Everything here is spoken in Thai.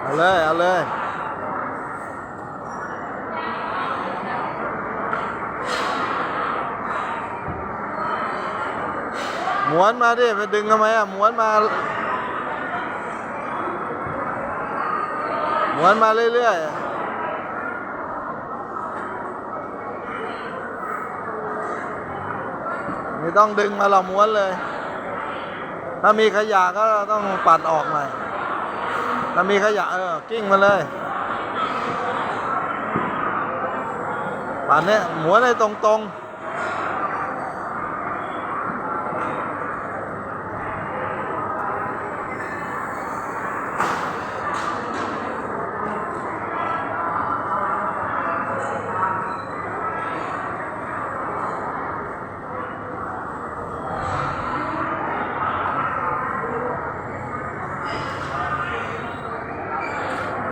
เอาเลย เอาเลย ม้วนมาดิ ไปดึงทำไมอะ ม้วนมา ม้วนมาเรื่อยๆไม่ต้องดึงมาหรอกม้วนเลย ถ้ามีขยะก็ต้องปัดออกหน่อย ล้วมีขยะเออกิ้งมาเลยปัดเนี่ยม้วนให้ตรงๆ